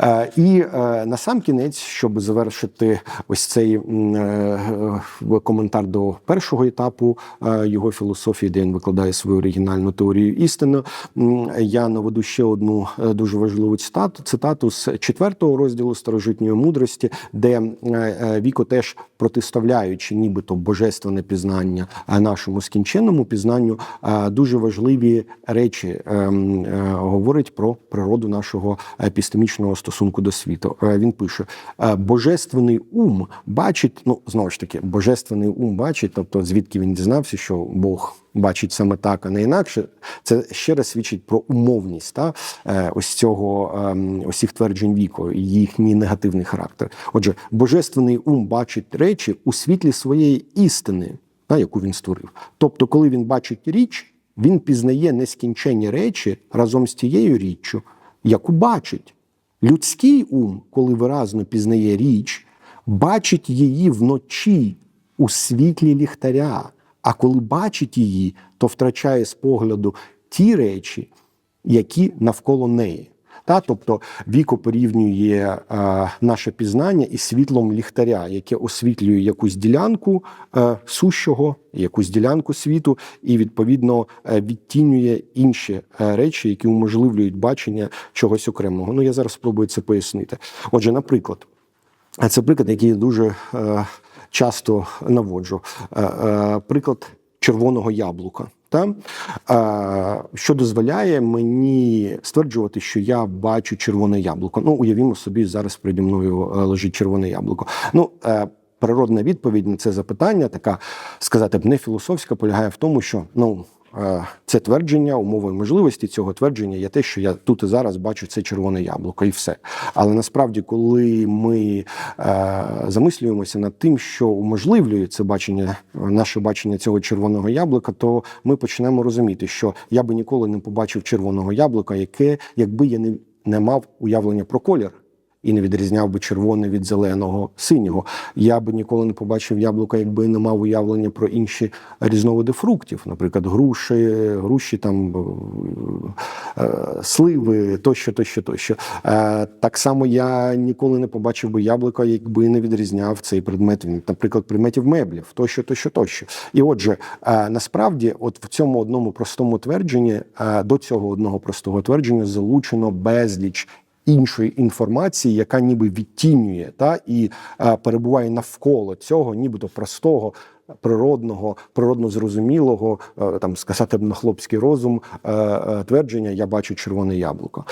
Е, І е, на сам кінець, щоб завершити ось цей е, коментар до першого етапу його філософії, де він викладає свою оригінальну теорію істини, я наведу ще одну дуже важливу цитату, цитату з четвертого розділу старожитньої мудрості, де Віко теж протиставляючи нібито божественне пізнання нашому скінченному пізнанню, дуже важливі речі ем, говорить про природу нашого епістемічного стосунку до світу. Е, Він пише: е, божественний ум бачить, ну знову ж таки, божественний ум бачить, тобто звідки він дізнався, що Бог. Бачить саме так, а не інакше. Це ще раз свідчить про умовність та е, ось цього ем, ось цих тверджень віку і їхній негативний характер. Отже, божественний ум бачить речі у світлі своєї істини, та, яку він створив. Тобто, коли він бачить річ, він пізнає нескінченні речі разом з тією річчю, яку бачить. Людський ум, коли виразно пізнає річ, бачить її вночі у світлі ліхтаря. А коли бачить її, то втрачає з погляду ті речі, які навколо неї. Та, тобто віко порівнює е, наше пізнання із світлом ліхтаря, яке освітлює якусь ділянку е, сущого, якусь ділянку світу, і відповідно е, відтінює інші е, речі, які уможливлюють бачення чогось окремого. Ну я зараз спробую це пояснити. Отже, наприклад, це приклад, який я дуже е, часто наводжу. Е, е, приклад червоного яблука. Та? Що дозволяє мені стверджувати, що я бачу червоне яблуко. Ну, уявімо собі, зараз переді мною е, лежить червоне яблуко. Ну, е, природна відповідь на це запитання, така сказати б не філософська, полягає в тому, що ну. Це твердження, умовою можливості цього твердження є те, що я тут і зараз бачу це червоне яблуко, і все. Але насправді, коли ми е, замислюємося над тим, що уможливлює це бачення, наше бачення цього червоного яблука, то ми почнемо розуміти, що я би ніколи не побачив червоного яблука, яке, якби я не, не мав уявлення про колір. І не відрізняв би червоне від зеленого синього. Я би ніколи не побачив яблука, якби не мав уявлення про інші різновиди фруктів, наприклад, груші, груші там е, сливи, тощо, тощо, тощо. Е, Так само я ніколи не побачив би яблука, якби не відрізняв цей предмет, наприклад, предметів меблів, тощо, тощо, тощо. І отже, е, насправді, от в цьому одному простому твердженні, до цього одного простого твердження залучено безліч іншої інформації, яка ніби відтінює та і е, перебуває навколо цього, нібито простого. Природного, природно зрозумілого, е, там сказати б на хлопський розум е, твердження Я бачу червоне яблуко.